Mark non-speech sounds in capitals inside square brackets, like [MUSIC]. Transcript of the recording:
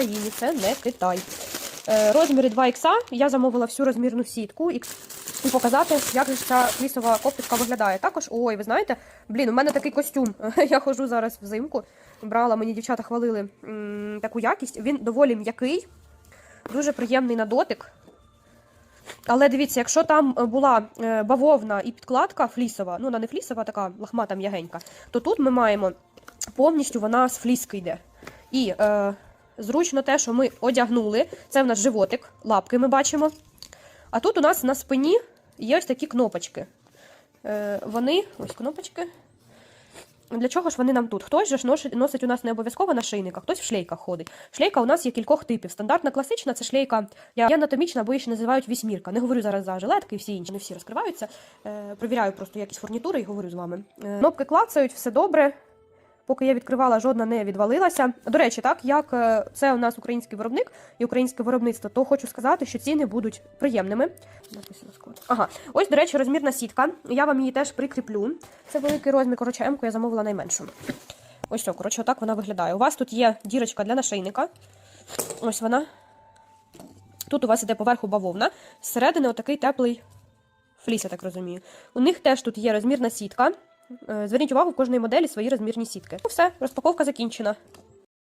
Україні, це не Китай. Е, Розміри 2х. Я замовила всю розмірну сітку і показати, як же ця флісова кофточка виглядає. Також, ой, ви знаєте, блін, у мене такий костюм. [LAUGHS] Я ходжу зараз взимку. Брала, мені дівчата хвалили таку якість. Він доволі м'який, дуже приємний на дотик. Але дивіться, якщо там була е, бавовна і підкладка флісова, ну вона не флісова, така лахмата м'ягенька, то тут ми маємо повністю вона з фліски йде. І е, зручно те, що ми одягнули. Це в нас животик, лапки ми бачимо. А тут у нас на спині є ось такі кнопочки. Е, вони, ось кнопочки. Для чого ж вони нам тут? Хтось же носить, носить у нас не обов'язково на шийниках, хтось в шлейках ходить. Шлейка у нас є кількох типів. Стандартна класична це шлейка я анатомічна, або її ще називають вісьмірка. Не говорю зараз за жилетки і всі інші, не всі розкриваються. Е, провіряю просто якість фурнітури і говорю з вами. Е, кнопки клацають, все добре. Поки я відкривала, жодна не відвалилася. До речі, так як е, це у нас український виробник і українське виробництво, то хочу сказати, що ціни будуть приємними. Ага, ось, до речі, розмірна сітка. Я вам її теж прикріплю. Це великий розмір. Коротше, М-ку я замовила найменшу. Ось все, коротше, отак вона виглядає. У вас тут є дірочка для нашийника. Ось вона. Тут у вас іде поверху бавовна. Зсередини отакий теплий фліс, я так розумію. У них теж тут є розмірна сітка. Е, Зверніть увагу, в кожної моделі свої розмірні сітки. Ну все, розпаковка закінчена.